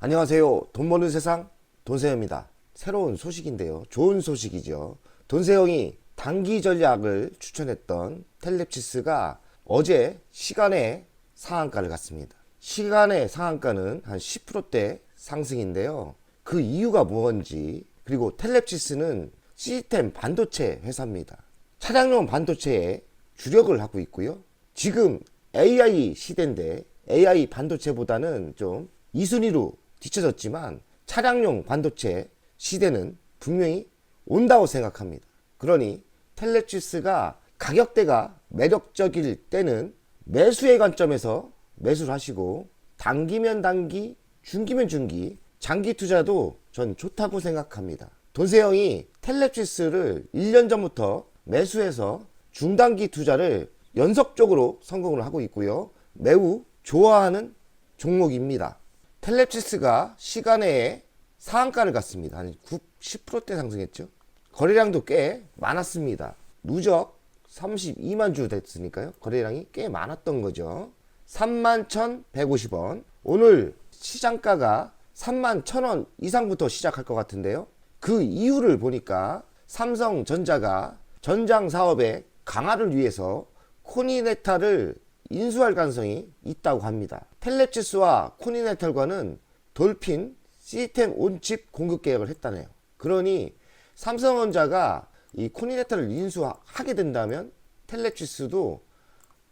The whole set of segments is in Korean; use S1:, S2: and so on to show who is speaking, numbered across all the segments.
S1: 안녕하세요. 돈 버는 세상 돈세영입니다. 새로운 소식인데요. 좋은 소식이죠. 돈세영이 단기 전략을 추천했던 텔렙치스가 어제 시간의 상한가를 갔습니다. 시간의 상한가는 한 10%대 상승인데요. 그 이유가 뭔지 그리고 텔렙치스는 시스템 반도체 회사입니다. 차량용 반도체에 주력을 하고 있고요. 지금 AI 시대인데 AI 반도체보다는 좀 2순위로 뒤쳐졌지만 차량용 반도체 시대는 분명히 온다고 생각합니다. 그러니 텔레치스가 가격대가 매력적일 때는 매수의 관점에서 매수를 하시고 단기면 단기, 중기면 중기, 장기 투자도 전 좋다고 생각합니다. 돈세형이 텔레치스를 1년 전부터 매수해서 중단기 투자를 연속적으로 성공을 하고 있고요. 매우 좋아하는 종목입니다. 텔레치스가 시간에 상한가를 갔습니다. 한 9, 10%대 상승했죠. 거래량도 꽤 많았습니다. 누적 32만 주 됐으니까요. 거래량이 꽤 많았던 거죠. 3만 1,150원. 오늘 시장가가 3만 1,000원 이상부터 시작할 것 같은데요. 그 이유를 보니까 삼성전자가 전장 사업의 강화를 위해서 코니네타를 인수할 가능성이 있다고 합니다. 텔레치스와 코니네탈과는 돌핀 시스템 온칩 공급 계약을 했다네요. 그러니 삼성전자가 이 코니네타를 인수하게 된다면 텔레치스도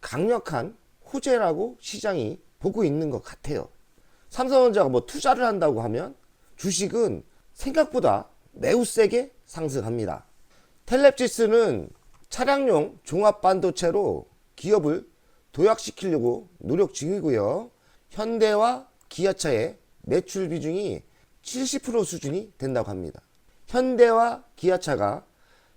S1: 강력한 호재라고 시장이 보고 있는 것 같아요. 삼성전자가 뭐 투자를 한다고 하면 주식은 생각보다 매우 세게 상승합니다. 텔렙지스는 차량용 종합 반도체로 기업을 도약시키려고 노력 중이고요. 현대와 기아차의 매출 비중이 70% 수준이 된다고 합니다. 현대와 기아차가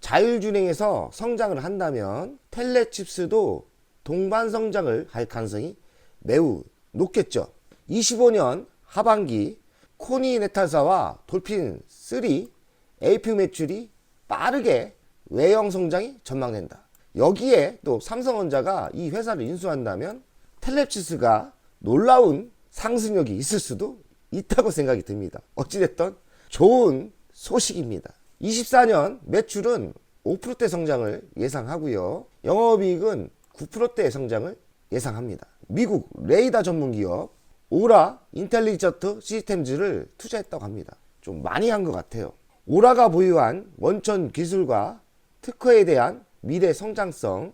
S1: 자율주행에서 성장을 한다면 텔레칩스도 동반 성장을 할 가능성이 매우 높겠죠. 25년 하반기 코니네타사와 돌핀 3 AP 매출이 빠르게 외형 성장이 전망된다. 여기에 또 삼성전자가 이 회사를 인수한다면 텔레치스가 놀라운 상승력이 있을 수도 있다고 생각이 듭니다. 어찌됐든 좋은 소식입니다. 24년 매출은 5%대 성장을 예상하고요. 영업이익은 9%대 성장을 예상합니다. 미국 레이더 전문 기업 오라 인텔리전트 시스템즈를 투자했다고 합니다. 좀 많이 한 것 같아요. 오라가 보유한 원천 기술과 특허에 대한 미래 성장성,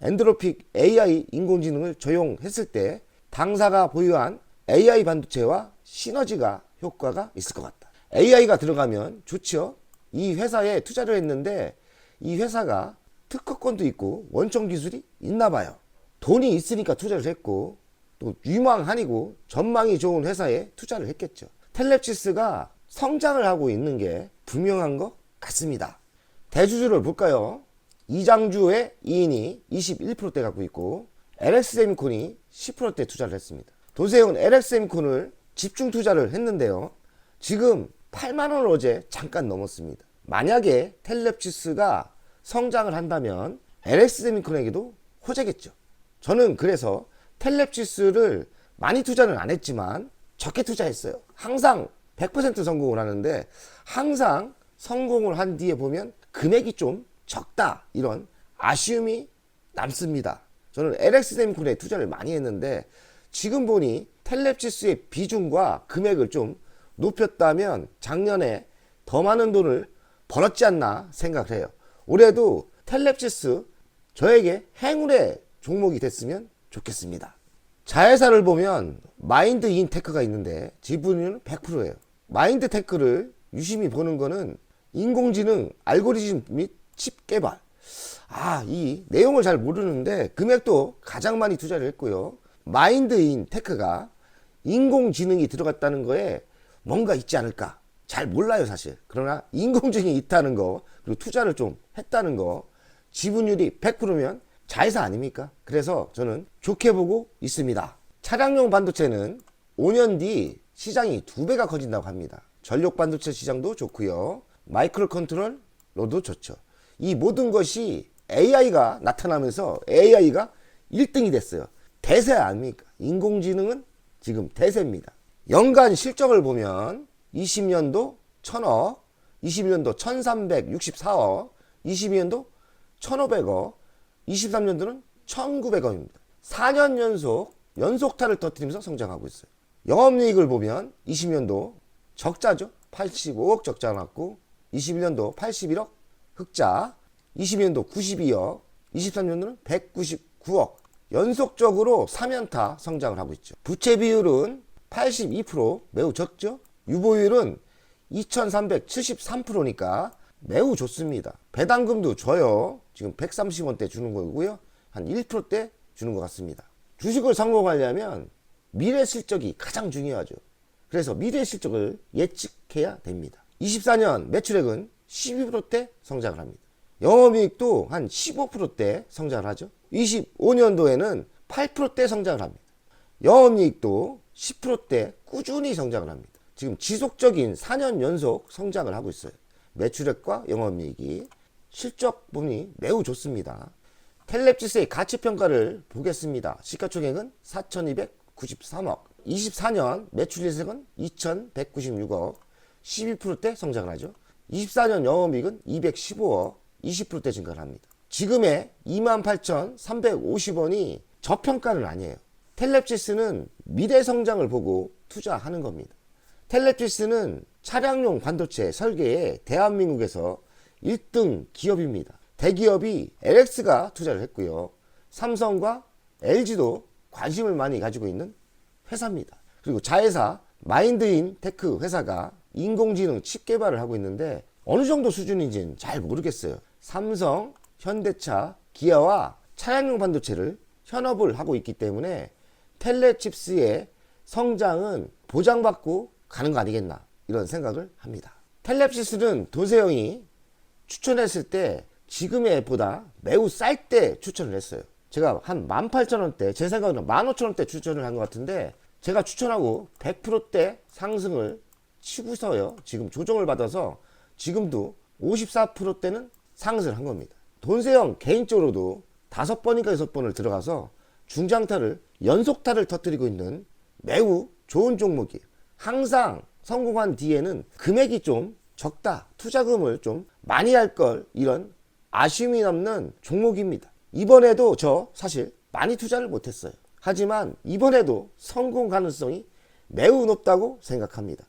S1: 엔드로픽 AI 인공지능을 적용했을 때 당사가 보유한 AI 반도체와 시너지가 효과가 있을 것 같다. AI가 들어가면 좋죠. 이 회사에 투자를 했는데 이 회사가 특허권도 있고 원천 기술이 있나 봐요. 돈이 있으니까 투자를 했고 또 유망한이고 전망이 좋은 회사에 투자를 했겠죠. 텔렙시스가 성장을 하고 있는 게 분명한 것 같습니다. 대주주를 볼까요? 이장주의 2인이 21%대 갖고 있고 LX세미콘이 10%대 투자를 했습니다. 도세훈 LX세미콘을 집중 투자를 했는데요. 지금 8만 원을 어제 잠깐 넘었습니다. 만약에 텔렙치스가 성장을 한다면 LX세미콘에게도 호재겠죠. 저는 그래서 텔렙치스를 많이 투자는 안 했지만 적게 투자했어요. 항상 100% 성공을 하는데 항상 성공을 한 뒤에 보면 금액이 좀 적다 이런 아쉬움이 남습니다. 저는 LX 세미콘에 투자를 많이 했는데 지금 보니 텔렙치스의 비중과 금액을 좀 높였다면 작년에 더 많은 돈을 벌었지 않나 생각을 해요. 올해도 텔렙치스 저에게 행운의 종목이 됐으면 좋겠습니다. 자회사를 보면 마인드 인테크가 있는데 지분율은 100%예요. 마인드 테크를 유심히 보는 거는 인공지능 알고리즘 및 칩 개발. 아, 이 내용을 잘 모르는데 금액도 가장 많이 투자를 했고요. 마인드 인 테크가 인공지능이 들어갔다는 거에 뭔가 있지 않을까. 잘 몰라요, 사실. 그러나 인공지능이 있다는 거, 그리고 투자를 좀 했다는 거, 지분율이 100%면 자회사 아닙니까? 그래서 저는 좋게 보고 있습니다. 차량용 반도체는 5년 뒤 시장이 두 배가 커진다고 합니다. 전력 반도체 시장도 좋고요. 마이크로 컨트롤로도 좋죠. 이 모든 것이 AI가 나타나면서 AI가 1등이 됐어요. 대세 아닙니까? 인공지능은 지금 대세입니다. 연간 실적을 보면 20년도 1000억, 21년도 1364억, 22년도 1500억, 23년도는 1900억입니다. 4년 연속 연속타를 터뜨리면서 성장하고 있어요. 영업이익을 보면 20년도 적자죠. 85억 적자 났고 21년도 81억 흑자, 22년도 92억, 23년도는 199억. 연속적으로 3연타 성장을 하고 있죠. 부채 비율은 82% 매우 적죠. 유보율은 2373%니까 매우 좋습니다. 배당금도 줘요. 지금 130원대 주는 거고요. 한 1%대 주는 것 같습니다. 주식을 성공하려면 미래 실적이 가장 중요하죠. 그래서 미래 실적을 예측해야 됩니다. 24년 매출액은 12%대 성장을 합니다. 영업이익도 한 15%대 성장을 하죠. 25년도에는 8%대 성장을 합니다. 영업이익도 10%대 꾸준히 성장을 합니다. 지금 지속적인 4년 연속 성장을 하고 있어요. 매출액과 영업이익이 실적 부분이 매우 좋습니다. 텔랩지스의 가치평가를 보겠습니다. 시가총액은 4,293억. 24년 매출 예색은 2,196억. 12%대 성장을 하죠. 24년 영업이익은 215억. 20%대 증가를 합니다. 지금의 28,350원이 저평가는 아니에요. 텔랩지스는 미래 성장을 보고 투자하는 겁니다. 텔레피스는 차량용 반도체 설계에 대한민국에서 1등 기업입니다. 대기업이 LX가 투자를 했고요. 삼성과 LG도 관심을 많이 가지고 있는 회사입니다. 그리고 자회사 마인드인 테크 회사가 인공지능 칩 개발을 하고 있는데 어느 정도 수준인지는 잘 모르겠어요. 삼성, 현대차, 기아와 차량용 반도체를 현업을 하고 있기 때문에 텔레칩스의 성장은 보장받고 가는 거 아니겠나 이런 생각을 합니다. 텔랩시스는 도세영이 추천했을 때 지금의 앱보다 매우 쌀 때 추천을 했어요. 제가 한 18,000원대, 제 생각으로는 15,000원대 추천을 한 것 같은데 제가 추천하고 100%대 상승을 치고서요. 지금 조정을 받아서 지금도 54%대는 상승을 한 겁니다. 돈세영 개인적으로도 다섯 번인가 여섯 번을 들어가서 중장타를 연속타를 터뜨리고 있는 매우 좋은 종목이에요. 항상 성공한 뒤에는 금액이 좀 적다. 투자금을 좀 많이 할 걸 이런 아쉬움이 남는 종목입니다. 이번에도 저 사실 많이 투자를 못했어요. 하지만 이번에도 성공 가능성이 매우 높다고 생각합니다.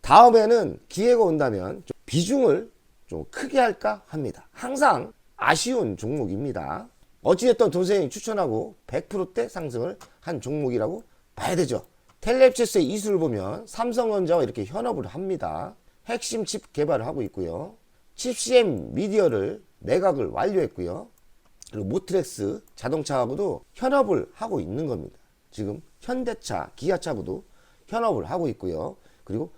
S1: 다음에는 기회가 온다면 좀 비중을 좀 크게 할까 합니다. 항상 아쉬운 종목입니다. 어찌됐든 동생이 추천하고 100%대 상승을 한 종목이라고 봐야 되죠. 텔랩치스의 이수를 보면 삼성전자와 이렇게 현업을 합니다. 핵심 칩 개발을 하고 있고요. 칩CM 미디어를 매각을 완료했고요. 그리고 모트렉스 자동차하고도 현업을 하고 있는 겁니다. 지금 현대차, 기아차하고도 현업을 하고 있고요. 그리고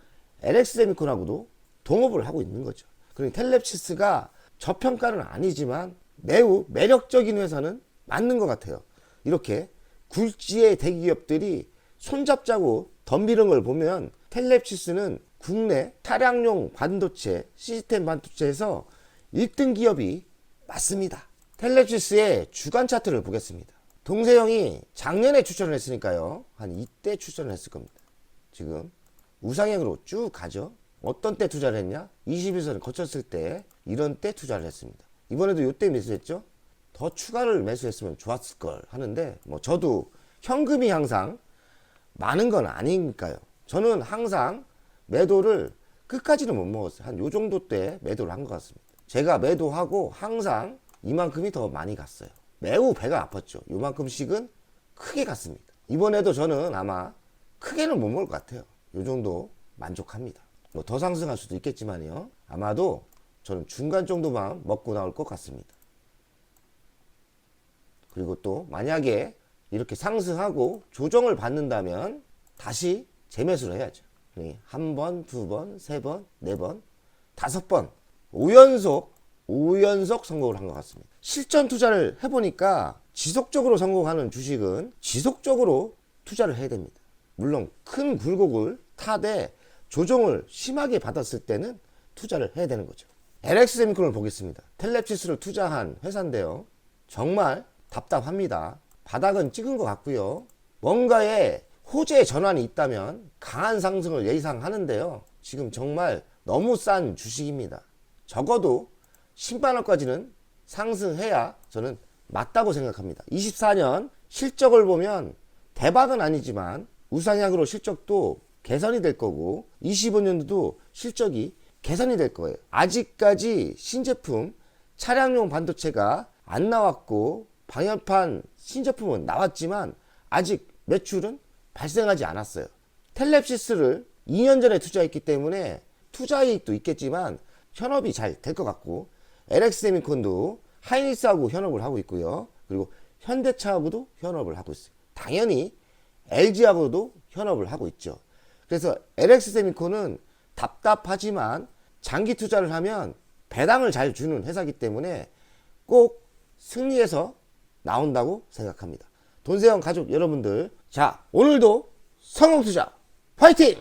S1: LX세미콘하고도 동업을 하고 있는 거죠. 그러니 텔랩치스가 저평가는 아니지만 매우 매력적인 회사는 맞는 것 같아요. 이렇게 굴지의 대기업들이 손잡자고 덤비는 걸 보면 텔랩시스는 국내 차량용 반도체, 시스템 반도체에서 1등 기업이 맞습니다. 텔랩시스의 주간 차트를 보겠습니다. 동세형이 작년에 추천을 했으니까요. 한 이때 추천을 했을 겁니다. 지금 우상향으로 쭉 가죠. 어떤 때 투자를 했냐? 21선을 거쳤을 때 이런 때 투자를 했습니다. 이번에도 이때 매수했죠? 더 추가를 매수했으면 좋았을 걸 하는데 뭐 저도 현금이 항상 많은 건 아니니까요. 저는 항상 매도를 끝까지는 못 먹었어요. 한 요 정도 때 매도를 한 것 같습니다. 제가 매도하고 항상 이만큼이 더 많이 갔어요. 매우 배가 아팠죠. 요만큼씩은 크게 갔습니다. 이번에도 저는 아마 크게는 못 먹을 것 같아요. 요 정도 만족합니다. 뭐 더 상승할 수도 있겠지만요. 아마도 저는 중간 정도만 먹고 나올 것 같습니다. 그리고 또 만약에 이렇게 상승하고 조정을 받는다면 다시 재매수를 해야죠. 한 번, 두 번, 세 번, 네 번, 다섯 번, 5연속, 5연속 성공을 한 것 같습니다. 실전 투자를 해보니까 지속적으로 성공하는 주식은 지속적으로 투자를 해야 됩니다. 물론 큰 굴곡을 타되 조정을 심하게 받았을 때는 투자를 해야 되는 거죠. LX 세미콘을 보겠습니다. 텔랩시스를 투자한 회사인데요. 정말 답답합니다. 바닥은 찍은 것 같고요. 뭔가에 호재 전환이 있다면 강한 상승을 예상하는데요. 지금 정말 너무 싼 주식입니다. 적어도 10만 원까지는 상승해야 저는 맞다고 생각합니다. 24년 실적을 보면 대박은 아니지만 우상향으로 실적도 개선이 될 거고 25년도도 실적이 개선이 될 거예요. 아직까지 신제품 차량용 반도체가 안 나왔고 방열판 신제품은 나왔지만 아직 매출은 발생하지 않았어요. 텔렙시스를 2년 전에 투자했기 때문에 투자 이익도 있겠지만 현업이 잘 될 것 같고 LX세미콘도 하이닉스하고 현업을 하고 있고요. 그리고 현대차하고도 현업을 하고 있어요. 당연히 LG하고도 현업을 하고 있죠. 그래서 LX세미콘은 답답하지만 장기 투자를 하면 배당을 잘 주는 회사이기 때문에 꼭 승리해서 나온다고 생각합니다. 돈세형 가족 여러분들, 자, 오늘도 성공 투자 화이팅!